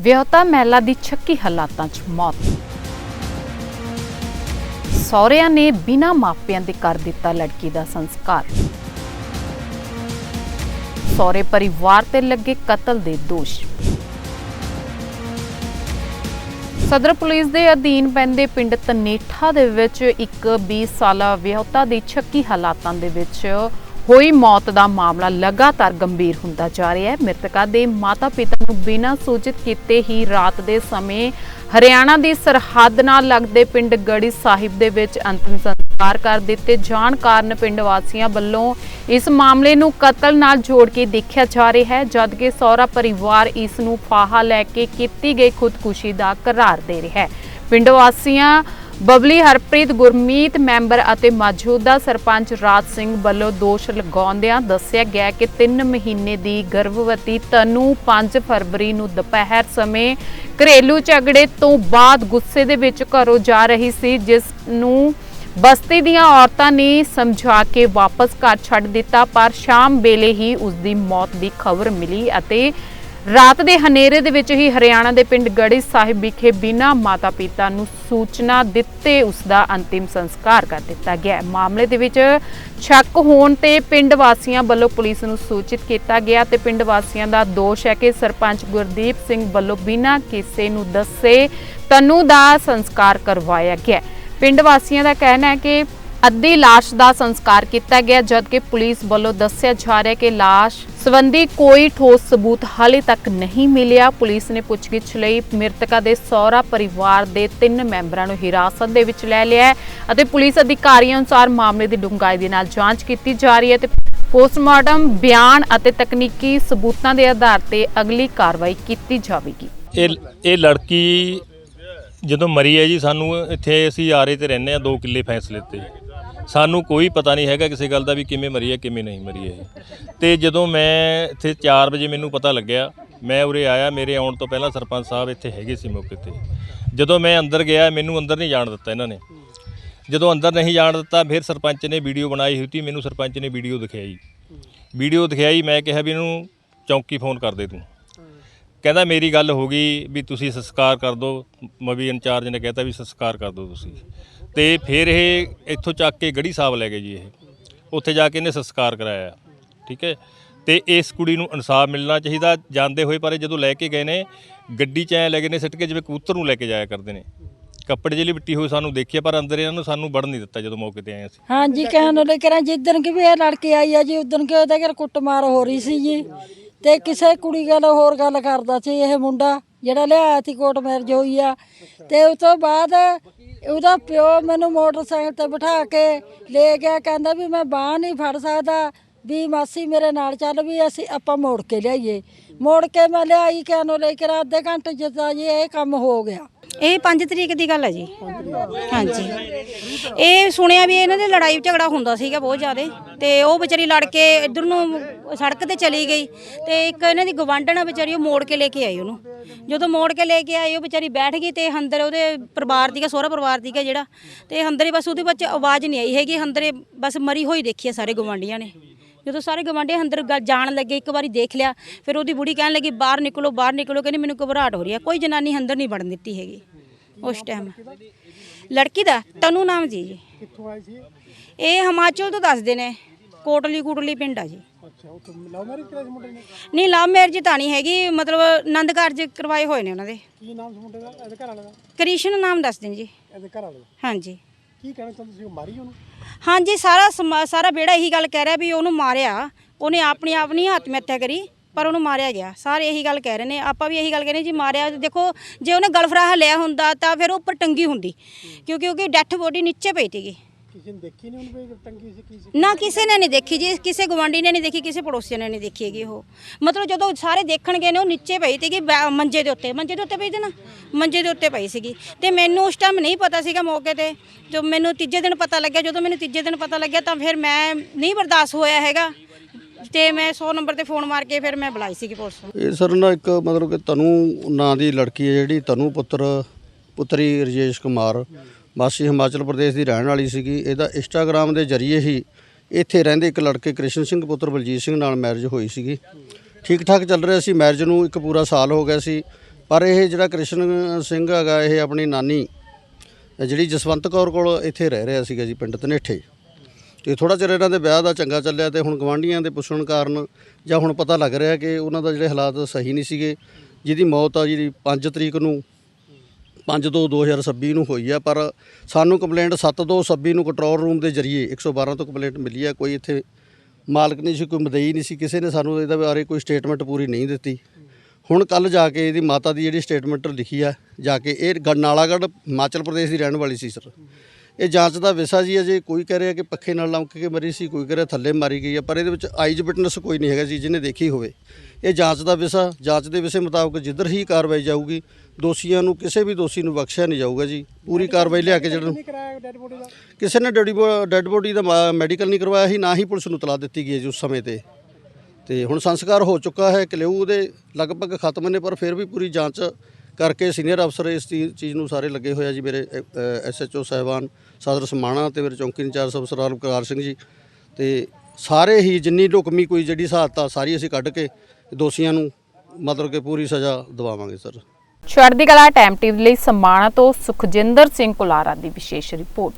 ਵਿਆਹੁਤਾ ਮਹਿਲਾ ਦੀ ਛੱਕੀ ਹਾਲਾਤਾਂ 'ਚ ਮੌਤ। ਸਹੁਰਿਆਂ ਨੇ ਬਿਨਾਂ ਮਾਪਿਆਂ ਦੇ ਕਰ ਦਿੱਤਾ ਲੜਕੀ ਦਾ ਸੰਸਕਾਰ। ਸਹੁਰੇ ਪਰਿਵਾਰ ਤੇ ਲੱਗੇ ਕਤਲ ਦੇ ਦੋਸ਼। ਸਦਰ ਪੁਲਿਸ ਦੇ ਅਧੀਨ ਪੈਂਦੇ ਪਿੰਡ ਤਨੇਠਾ ਦੇ ਵਿੱਚ ਇੱਕ 20 ਸਾਲਾ ਵਿਆਹੁਤਾ ਦੀ ਛੱਕੀ ਹਾਲਾਤਾਂ ਦੇ ਵਿੱਚ ਹੋਈ ਮੌਤ ਦਾ ਮਾਮਲਾ ਲਗਾਤਾਰ ਗੰਭੀਰ ਹੁੰਦਾ ਜਾ ਰਿਹਾ ਹੈ। ਮ੍ਰਿਤਕਾ ਦੇ ਮਾਤਾ-ਪਿਤਾ ਨੂੰ ਬਿਨਾਂ ਸੂਚਿਤ ਕੀਤੇ ਹੀ ਰਾਤ ਦੇ ਸਮੇਂ ਹਰਿਆਣਾ ਦੀ ਸਰਹੱਦ ਨਾਲ ਲੱਗਦੇ ਪਿੰਡ ਗੜੀ ਸਾਹਿਬ ਦੇ ਵਿੱਚ ਅੰਤਿਮ ਸੰਸਕਾਰ ਕਰ ਦਿੱਤੇ। ਜਾਣ ਕਾਰਨ ਪਿੰਡ ਵਾਸੀਆਂ ਵੱਲੋਂ ਇਸ ਮਾਮਲੇ ਨੂੰ ਕਤਲ ਨਾਲ ਜੋੜ ਕੇ ਦੇਖਿਆ ਜਾ ਰਿਹਾ ਹੈ ਜਦਕਿ ਸਹੁਰਾ ਪਰਿਵਾਰ ਇਸ ਨੂੰ ਫਾਹਾ ਲੈ ਕੇ ਕੀਤੀ ਗਈ ਖੁਦਕੁਸ਼ੀ ਦਾ ਕਰਾਰ ਦੇ ਰਿਹਾ ਹੈ। ਪਿੰਡ ਵਾਸੀਆਂ ਬਬਲੀ ਹਰਪ੍ਰੀਤ ਗੁਰਮੀਤ ਮੈਂਬਰ ਅਤੇ ਮੌਜੂਦਾ ਸਰਪੰਚ ਰਾਜ ਸਿੰਘ ਵੱਲੋਂ ਦੋਸ਼ ਲਗਾਉਂਦਿਆਂ ਦੱਸਿਆ ਗਿਆ ਕਿ 3 ਮਹੀਨੇ ਦੀ ਗਰਭਵਤੀ ਤਨੂ 5 ਫਰਵਰੀ ਨੂੰ ਦੁਪਹਿਰ ਸਮੇਂ ਘਰੇਲੂ ਝਗੜੇ ਤੋਂ ਬਾਅਦ ਗੁੱਸੇ ਦੇ ਵਿੱਚ ਘਰੋਂ ਜਾ ਰਹੀ ਸੀ, ਜਿਸ ਨੂੰ ਬਸਤੀ ਦੀਆਂ ਔਰਤਾਂ ਨੇ ਸਮਝਾ ਕੇ ਵਾਪਸ ਘਰ ਛੱਡ ਦਿੱਤਾ, ਪਰ ਸ਼ਾਮ ਵੇਲੇ ਹੀ ਉਸ ਦੀ ਮੌਤ ਦੀ ਖਬਰ ਮਿਲੀ ਅਤੇ ਰਾਤ ਦੇ ਹਨੇਰੇ ਦੇ ਵਿੱਚ ਹੀ ਹਰਿਆਣਾ ਦੇ ਪਿੰਡ ਗੜੀ ਸਾਹਿਬ ਵਿਖੇ ਬਿਨਾਂ ਮਾਤਾ-ਪਿਤਾ ਨੂੰ ਸੂਚਨਾ ਦਿੱਤੇ ਉਸ ਦਾ ਅੰਤਿਮ ਸੰਸਕਾਰ ਕਰ ਦਿੱਤਾ ਗਿਆ ਮਾਮਲੇ ਦੇ ਵਿੱਚ ਸ਼ੱਕ ਹੋਣ ਤੇ ਪਿੰਡ ਵਾਸੀਆਂ ਵੱਲੋਂ ਪੁਲਿਸ ਨੂੰ ਸੂਚਿਤ ਕੀਤਾ ਗਿਆ ਤੇ ਪਿੰਡ ਵਾਸੀਆਂ ਦਾ ਦੋਸ਼ ਹੈ ਕਿ ਸਰਪੰਚ ਗੁਰਦੀਪ ਸਿੰਘ ਵੱਲੋਂ ਬਿਨਾਂ ਕਿਸੇ ਨੂੰ ਦੱਸੇ ਤਨੂ ਦਾ ਸੰਸਕਾਰ ਕਰਵਾਇਆ ਗਿਆ ਪਿੰਡ ਵਾਸੀਆਂ ਦਾ ਕਹਿਣਾ ਹੈ ਕਿ ਅੱਧੀ ਲਾਸ਼ ਦਾ ਸੰਸਕਾਰ ਕੀਤਾ ਗਿਆ, ਜਦਕਿ ਪੁਲਿਸ ਵੱਲੋਂ ਦੱਸਿਆ ਜਾ ਰਿਹਾ ਕਿ ਲਾਸ਼ ਸੰਬੰਧੀ ਕੋਈ ਠੋਸ ਸਬੂਤ ਹਾਲੇ ਤੱਕ ਨਹੀਂ ਮਿਲਿਆ। ਪੁਲਿਸ ਨੇ ਪੁੱਛਗਿੱਛ ਲਈ ਮ੍ਰਿਤਕਾ ਦੇ ਸਹੁਰਾ ਪਰਿਵਾਰ ਦੇ ਤਿੰਨ ਮੈਂਬਰਾਂ ਨੂੰ ਹਿਰਾਸਤ ਦੇ ਵਿੱਚ ਲੈ ਲਿਆ ਹੈ ਅਤੇ ਪੁਲਿਸ ਅਧਿਕਾਰੀਆਂ ਅਨੁਸਾਰ ਮਾਮਲੇ ਦੀ ਡੂੰਘਾਈ ਦੇ ਨਾਲ ਜਾਂਚ ਕੀਤੀ ਜਾ ਰਹੀ ਹੈ ਤੇ ਪੋਸਟਮਾਰਟਮ ਬਿਆਨ ਅਤੇ ਤਕਨੀਕੀ ਸਬੂਤਾਂ ਦੇ ਆਧਾਰ ਤੇ ਅਗਲੀ ਕਾਰਵਾਈ ਕੀਤੀ ਜਾਵੇਗੀ। ਇਹ ਇਹ ਲੜਕੀ ਜਦੋਂ ਮਰੀ ਹੈ ਜੀ, ਸਾਨੂੰ ਇੱਥੇ ਅਸੀਂ ਆਰੇ ਤੇ ਰਹਿੰਦੇ ਆ 2 ਕਿੱਲੇ ਫੈਸਲੇ ਤੇ। ਸਾਨੂੰ ਕੋਈ ਪਤਾ ਨਹੀਂ ਹੈਗਾ ਕਿਸੇ ਗੱਲ ਦਾ ਵੀ ਕਿਵੇਂ ਮਰੀ ਹੈ ਕਿਵੇਂ ਨਹੀਂ ਮਰੀ ਹੈ ਇਹ। ਤੇ ਜਦੋਂ ਮੈਂ ਇੱਥੇ 4 ਵਜੇ ਮੈਨੂੰ ਪਤਾ ਲੱਗਿਆ, ਮੈਂ ਉਰੇ ਆਇਆ, ਮੇਰੇ ਆਉਣ ਤੋਂ ਪਹਿਲਾਂ ਸਰਪੰਚ ਸਾਹਿਬ ਇੱਥੇ ਹੈਗੇ ਸੀ ਮੌਕੇ ਤੇ। ਜਦੋਂ ਮੈਂ ਅੰਦਰ ਗਿਆ, ਮੈਨੂੰ ਅੰਦਰ ਨਹੀਂ ਜਾਣ ਦਿੱਤਾ ਇਹਨਾਂ ਨੇ। ਜਦੋਂ ਅੰਦਰ ਨਹੀਂ ਜਾਣ ਦਿੱਤਾ, ਫਿਰ ਸਰਪੰਚ ਨੇ ਵੀਡੀਓ ਬਣਾਈ ਹੋਈ ਸੀ, ਮੈਨੂੰ ਸਰਪੰਚ ਨੇ ਵੀਡੀਓ ਦਿਖਾਈ। ਵੀਡੀਓ ਦਿਖਾਈ, ਮੈਂ ਕਿਹਾ ਵੀ ਇਹਨੂੰ ਚੌਂਕੀ ਫੋਨ ਕਰ ਦੇ ਤੂੰ। ਕਹਿੰਦਾ ਮੇਰੀ ਗੱਲ ਹੋ ਗਈ ਵੀ ਤੁਸੀਂ ਸੰਸਕਾਰ ਕਰ ਦਿਓ। ਮਵੀ ਇੰਚਾਰਜ ਨੇ ਕਹਿਤਾ ਵੀ ਸੰਸਕਾਰ ਕਰ ਦਿਓ ਤੁਸੀਂ। ਤੇ ਫਿਰ ਇਹ ਇੱਥੋਂ ਚੱਕ ਕੇ ਗੜੀ ਸਾਹਿਬ ਲੈ ਗਏ ਜੀ ਇਹ। ਉੱਥੇ ਜਾ ਕੇ ਇਹਨੇ ਸੰਸਕਾਰ ਕਰਾਇਆ, ਠੀਕ ਹੈ? ਤੇ ਇਸ ਕੁੜੀ ਨੂੰ ਇਨਸਾਫ ਮਿਲਣਾ ਚਾਹੀਦਾ, ਜਾਂਦੇ ਹੋਏ ਪਰ ਇਹ ਜਦੋਂ ਲੈ ਕੇ ਗਏ ਨੇ, ਗੱਡੀ 'ਚ ਐ ਲੈ ਗਏ ਨੇ ਸਿੱਟ ਕੇ, ਜਿਵੇਂ ਕਬੂਤਰ ਨੂੰ ਲੈ ਕੇ ਜਾਇਆ ਕਰਦੇ ਨੇ। ਕੱਪੜੇ ਜਿਹੜੀ ਮਿੱਟੀ ਹੋਈ ਸਾਨੂੰ ਦੇਖਿਆ, ਪਰ ਅੰਦਰ ਇਹਨਾਂ ਨੂੰ ਸਾਨੂੰ ਵੜਨ ਨਹੀਂ ਦਿੱਤਾ ਜਦੋਂ ਮੌਕੇ ਤੇ ਆਏ ਅਸੀਂ। ਹਾਂਜੀ, ਕਹਿਣ ਨੂੰ ਕਰਾਂ ਜਿੱਦਣ ਕਿ ਵੀ ਇਹ ਲੜਕੇ ਆਈ ਆ ਜੀ, ਉਦਣ ਕਿ ਉਹਦਾ ਘਰ ਕੁੱਟਮਾਰ ਹੋ ਰਹੀ ਸੀ ਜੀ। ਤੇ ਕਿਸੇ ਕੁੜੀ ਗੱਲ ਹੋਰ ਗੱਲ ਕਰਦਾ ਸੀ ਇਹ ਮੁੰਡਾ, ਜਿਹੜਾ ਲਿਆਇਆ ਸੀ ਕੋਟ ਮੈਰਜ ਹੋਈ ਆ। ਤੇ ਉਸ ਤੋਂ ਬਾਅਦ ਉਹਦਾ ਪਿਓ ਮੈਨੂੰ ਮੋਟਰਸਾਈਕਲ ਤੇ ਬਿਠਾ ਕੇ ਲੈ ਗਿਆ, ਕਹਿੰਦਾ ਵੀ ਮੈਂ ਬਾਹ ਨਹੀਂ ਫੜ ਸਕਦਾ। ਵੀ ਮਾਸੀ ਮੇਰੇ ਨਾਲ ਚੱਲ ਵੀ ਅਸੀਂ ਆਪਾਂ ਮੋੜ ਕੇ ਲਿਆਈਏ। ਮੋੜ ਕੇ ਮੈਂ ਲਿਆਈ ਕਹਿਣ ਨੂੰ ਲੈ ਕੇ ਰਾਤ ਅੱਧੇ ਘੰਟੇ ਜਿੱਦਾਂ ਜੀ ਇਹ ਕੰਮ ਹੋ ਗਿਆ। ਇਹ 5 ਤਰੀਕ ਦੀ ਗੱਲ ਹੈ ਜੀ। ਹਾਂਜੀ। ਇਹ ਸੁਣਿਆ ਵੀ ਇਹਨਾਂ ਦੇ ਲੜਾਈ ਝਗੜਾ ਹੁੰਦਾ ਸੀਗਾ ਬਹੁਤ ਜ਼ਿਆਦਾ ਤੇ ਉਹ ਵਿਚਾਰੀ ਲੜ ਕੇ ਇਧਰ ਨੂੰ ਸੜਕ ਤੇ ਚਲੀ ਗਈ ਤੇ ਇੱਕ ਇਹਨਾਂ ਦੀ ਗਵਾਂਢਣਾ ਵਿਚਾਰੀ, ਉਹ ਮੋੜ ਕੇ ਲੈ ਕੇ ਆਈ ਉਹਨੂੰ। ਜਦੋਂ ਮੋੜ ਕੇ ਲੈ ਕੇ ਆਈ, ਉਹ ਵਿਚਾਰੀ ਬੈਠ ਗਈ ਤੇ ਅੰਦਰ ਉਹਦੇ ਪਰਿਵਾਰ ਦੀਗਾ ਸਹੁਰਾ ਪਰਿਵਾਰ ਦੀਗਾ ਜਿਹੜਾ ਤੇ ਅੰਦਰੇ ਬਸ ਉਹਦੇ ਵਿੱਚ ਆਵਾਜ਼ ਨਹੀਂ ਆਈ ਹੈਗੀ, ਅੰਦਰੇ ਬਸ ਮਰੀ ਹੋਈ ਦੇਖੀ ਹੈ ਸਾਰੇ ਗਵਾਂਢੀਆਂ ਨੇ। ਜਦੋਂ ਸਾਰੇ ਗਵਾਂਢੀ ਅੰਦਰ ਗ- ਜਾਣ ਲੱਗੇ ਇੱਕ ਵਾਰੀ ਦੇਖ ਲਿਆ ਫਿਰ ਉਹਦੀ ਬੁੜੀ ਕਹਿਣ ਲੱਗੀ ਬਾਹਰ ਨਿਕਲੋ ਬਾਹਰ ਨਿਕਲੋ। ਕਹਿੰਦੀ ਮੈਨੂੰ ਘਬਰਾਹਟ ਹੋ ਰਹੀ ਹੈ ਕੋਈ ਜਨਾਨੀ ਅੰਦਰ ਨਹੀਂ ਵੜਨ ਦਿੱਤੀ ਹੈਗੀ। ਉਸ ਟਾਈਮ ਲੜਕੀ ਦਾ ਤਨੂ ਨਾਮ ਜੀ। ਜੀ ਕਿੱਥੋਂ ਆਏ ਸੀ? ਇਹ ਹਿਮਾਚਲ ਤੋਂ ਦੱਸਦੇ ਨੇ ਕੋਟਲੀ ਕੁਟਲੀ ਪਿੰਡ ਆ ਜੀ। ਅੱਛਾ ਉਹ ਤਾਂ ਲਵ ਮੈਰਿਜ ਕਰਾਈ ਸੀ ਮੁੰਡੇ ਨੇ? ਨਹੀਂ ਲਵ ਮੈਰਿਜ ਤਾਂ ਨਹੀਂ ਹੈਗੀ ਮਤਲਬ ਆਨੰਦ ਕਾਰਜ ਕਰਵਾਏ ਹੋਏ ਨੇ ਉਹਨਾਂ ਦੇ। ਕੀ ਨਾਮ ਸੀ ਮੁੰਡੇ ਦਾ? ਇਹਦੇ ਘਰ ਵਾਲੇ ਦਾ? ਕ੍ਰਿਸ਼ਨ ਨਾਮ ਦੱਸਦੇ ਨੇ ਜੀ। ਇਹਦੇ ਘਰ ਵਾਲੇ ਦਾ? ਹਾਂਜੀ। ਕੀ ਕਹਿਣਾ ਚਾਹੁੰਦੇ ਸੀ? ਉਹ ਮਾਰੀ ਉਹਨੂੰ? ਹਾਂਜੀ ਸਾਰਾ ਸਮਾ- ਸਾਰਾ ਬੇੜਾ ਇਹੀ ਗੱਲ ਕਹਿ ਰਿਹਾ ਵੀ ਉਹਨੂੰ ਮਾਰਿਆ। ਉਹਨੇ ਆਪਣੀ ਆਪ ਨਹੀਂ ਆਤਮ ਹੱਤਿਆ ਕਰੀ ਪਰ ਉਹਨੂੰ ਮਾਰਿਆ ਗਿਆ। ਸਾਰੇ ਇਹੀ ਗੱਲ ਕਹਿ ਰਹੇ ਨੇ। ਆਪਾਂ ਵੀ ਇਹੀ ਗੱਲ ਕਹਿੰਦੇ ਜੀ ਮਾਰਿਆ ਦੇਖੋ ਜੇ ਉਹਨੇ ਗਲਫਰਾਹ ਲਿਆ ਹੁੰਦਾ ਤਾਂ ਫਿਰ ਉਹ ਉੱਪਰ ਟੰਗੀ ਹੁੰਦੀ। ਕਿਉਂਕਿ ਉਹਦੀ ਡੈਥ ਬੋਡੀ ਨੀਚੇ ਪਈ ਸੀਗੀ। ਕਿਸੇ ਨੇ ਦੇਖੀ ਨਹੀਂ ਉਹਨੂੰ ਵੀ ਟੰਗੀ ਸੀ ਕੀ ਸੀ? ਨਾ ਕਿਸੇ ਨੇ ਨਹੀਂ ਦੇਖੀ ਜੀ ਕਿਸੇ ਗਵਾਂਢੀ ਨੇ ਨਹੀਂ ਦੇਖੀ ਕਿਸੇ ਪੜੋਸੀ ਨੇ ਨਹੀਂ ਦੇਖੀ ਹੈਗੀ ਉਹ। ਮਤਲਬ ਜਦੋਂ ਸਾਰੇ ਦੇਖਣ ਗਏ ਨੇ ਉਹ ਨੀਚੇ ਪਈ ਸੀਗੀ ਬੈ- ਮੰਜੇ ਦੇ ਉੱਤੇ। ਮੰਜੇ ਦੇ ਉੱਤੇ ਪਈ ਸੀ ਨਾ? ਮੰਜੇ ਦੇ ਉੱਤੇ ਪਈ ਸੀਗੀ। ਤੇ ਮੈਨੂੰ ਉਸ ਟਾਈਮ ਨਹੀਂ ਪਤਾ ਸੀਗਾ ਮੌਕੇ ਤੇ ਜੋ ਮੈਨੂੰ ਤੀਜੇ ਦਿਨ ਪਤਾ ਲੱਗਿਆ, ਜਦੋਂ ਮੈਨੂੰ ਤੀਜੇ ਦਿਨ ਪਤਾ ਲੱਗਿਆ ਤਾਂ ਫਿਰ ਮੈਂ ਨਹੀਂ ਬਰਦਾਸ਼ਤ ਹੋਇਆ ਹੈਗਾ। ਤੇ ਮੈਂ 100 ਨੰਬਰ ਤੇ ਫੋਨ ਮਾਰ ਕੇ ਫਿਰ ਮੈਂ ਬੁਲਾਈ ਸੀਗੀ ਪੁਲਿਸ ਨੂੰ। ਇਹ ਸਰ ਨਾ ਇੱਕ ਮਤਲਬ ਕਿ ਤਨੂ ਨਾਂ ਦੀ ਲੜਕੀ ਹੈ ਜਿਹੜੀ, ਤਨੂ ਪੁੱਤਰ, ਪੁੱਤਰੀ ਰਜੇਸ਼ ਕੁਮਾਰ। ਵਾਸੀ ਹਿਮਾਚਲ ਪ੍ਰਦੇਸ਼ ਦੀ ਰਹਿਣ ਵਾਲੀ ਸੀਗੀ। ਇਹਦਾ ਇੰਸਟਾਗ੍ਰam ਦੇ ਜ਼ਰੀਏ ਹੀ ਇੱਥੇ ਰਹਿੰਦੇ ਇੱਕ ਲੜਕੇ ਕ੍ਰਿਸ਼ਨ ਸਿੰਘ ਪੁੱਤਰ ਬਲਜੀਤ ਸਿੰਘ ਨਾਲ ਮੈਰਿਜ ਹੋਈ ਸੀਗੀ। ਠੀਕ ਠਾਕ ਚੱਲ ਰਿਹਾ ਸੀ ਮੈਰਿਜ ਨੂੰ ਇੱਕ ਪੂਰਾ ਸਾਲ ਹੋ ਗਿਆ ਸੀ। ਪਰ ਇਹ ਜਿਹੜਾ ਕ੍ਰਿਸ਼ਨ ਸਿੰਘ ਹੈਗਾ, ਇਹ ਆਪਣੀ ਨਾਨੀ ਜਿਹੜੀ ਜਸਵੰਤ ਕੌਰ ਕੋਲ ਇੱਥੇ ਰਹਿ ਰਿਹਾ ਸੀਗਾ ਜੀ ਪਿੰਡ ਤਨੇਠੇ। ਤੇ ਥੋੜਾ ਚਿਰ ਇਹਨਾਂ ਦੇ ਵਿਆਹ ਦਾ ਚੰਗਾ ਚੱਲਿਆ ਤੇ ਹੁਣ ਗਵਾਂਢੀਆਂ ਦੇ ਪੁੱਛਣ ਕਾਰਨ ਜਾਂ ਹੁਣ ਪਤਾ ਲੱਗ ਰਿਹਾ ਕਿ ਉਹਨਾਂ ਦਾ ਜਿਹੜੇ ਹਾਲਾਤ ਸਹੀ ਨਹੀਂ ਸੀਗੇ, ਜਿਹਦੀ ਮੌਤ ਆ ਜਿਹੜੀ 5 ਤਰੀਕ ਨੂੰ 5 2 2026 ਨੂੰ ਹੋਈ ਆ, ਪਰ ਸਾਨੂੰ ਕੰਪਲੇਂਟ 7 2 26 ਨੂੰ ਕੰਟਰੋਲ ਰੂਮ ਦੇ ਜਰੀਏ 112 ਤੋਂ ਕੰਪਲੇਂਟ ਮਿਲੀ ਆ, ਕੋਈ ਇੱਥੇ ਮਾਲਕ ਨਹੀਂ ਸੀ, ਕੋਈ ਮਦਈ ਨਹੀਂ ਸੀ, ਕਿਸੇ ਨੇ ਸਾਨੂੰ ਇਹਦੇ ਬਾਰੇ ਕੋਈ ਸਟੇਟਮੈਂਟ ਪੂਰੀ ਨਹੀਂ ਦਿੱਤੀ। ਹੁਣ ਕੱਲ ਜਾ ਕੇ ਇਹਦੀ ਮਾਤਾ ਦੀ ਜਿਹੜੀ ਸਟੇਟਮੈਂਟ ਲਿਖੀ ਆ, ਜਾ ਕੇ ਇਹ ਗ- ਹਿਮਾਚਲ ਪ੍ਰਦੇਸ਼ ਦੀ ਰਹਿਣ ਵਾਲੀ ਸੀ ਸਰ ਇਹ ਜਾਂਚ ਦਾ ਵਿਸ਼ਾ ਜੀ ਅਜੇ ਕੋਈ ਕਹਿ ਰਿਹਾ ਕਿ ਪੱਖੇ ਨਾਲ ਲੰਕ ਕੇ ਮਰੀ ਸੀ, ਕੋਈ ਕਹਿ ਰਿਹਾ ਥੱਲੇ ਮਾਰੀ ਗਈ ਆ, ਪਰ ਇਹਦੇ ਵਿੱਚ ਆਈਜ ਵਿਟਨੈਸ ਕੋਈ ਨਹੀਂ ਹੈਗਾ ਜੀ, ਜਿਹਨੇ ਦੇਖੀ ਹੋਵੇ। ਇਹ ਜਾਂਚ ਦਾ ਵਿਸ਼ਾ, ਜਾਂਚ ਦੇ ਵਿਸ਼ੇ ਮੁਤਾਬਕ ਜਿੱਧਰ ਹੀ ਕਾਰਵਾਈ ਜਾਊਗੀ, ਦੋਸ਼ੀਆਂ ਨੂੰ ਕਿਸੇ ਵੀ ਦੋਸ਼ੀ ਨੂੰ ਬਖਸ਼ਿਆ ਨਹੀਂ ਜਾਊਗਾ ਜੀ, ਪੂਰੀ ਕਾਰਵਾਈ ਲਿਆ ਕੇ ਜਿਹੜਾ ਕਿਸੇ ਨੇ ਡੈਡੀ ਡੈਡ ਬੋਡੀ ਦਾ ਮੈਡੀਕਲ ਨਹੀਂ ਕਰਵਾਇਆ ਸੀ, ਨਾ ਹੀ ਪੁਲਿਸ ਨੂੰ ਤਲਾ ਦਿੱਤੀ ਗਈ ਹੈ ਜੀ ਉਸ ਸਮੇਂ ਤੇ। ਤੇ ਹੁਣ ਸੰਸਕਾਰ ਹੋ ਚੁੱਕਾ ਹੈ ਕਲਿਊ ਦੇ ਲਗਭਗ ਖਤਮ ਨੇ, ਪਰ ਫਿਰ ਵੀ ਪੂਰੀ ਜਾਂਚ ਕਰਕੇ ਸੀਨੀਅਰ ਅਫਸਰ ਇਸ ਚੀ- ਚੀਜ਼ ਨੂੰ ਸਾਰੇ ਲੱਗੇ ਹੋਏ ਆ ਜੀ ਮੇਰੇ ਐਸਐਚਓ ਸਾਹਿਬਾਨ ਸਦਰ ਸਮਾਣਾ ਤੇ ਮੇਰੇ ਚੌਂਕੀ ਇੰਚਾਰਜ ਅਫਸਰ ਆਲਮਕਾਰ ਸਿੰਘ ਜੀ ਤੇ ਸਾਰੇ ਹੀ ਜਿੰਨੀ ਲੁਕਮੀ ਕੋਈ ਜਿਹੜੀ ਸਹਾਇਤਾ ਸਾਰੀ ਅਸੀਂ ਕੱਢ ਕੇ ਦੋਸ਼ੀਆਂ ਨੂੰ ਮਤਲਬ ਕਿ ਪੂਰੀ ਸਜ਼ਾ ਦਿਵਾਵਾਂਗੇ ਸਰ। ਚੜ੍ਹਦੀ ਕਲਾ ਟਾਈਮ ਟੀਵੀ ਲਈ ਸਮਾਣਾ ਤੋਂ ਸੁਖਜਿੰਦਰ ਸਿੰਘ ਕੁਲਾਰਾ ਦੀ ਵਿਸ਼ੇਸ਼ ਰਿਪੋਰਟ।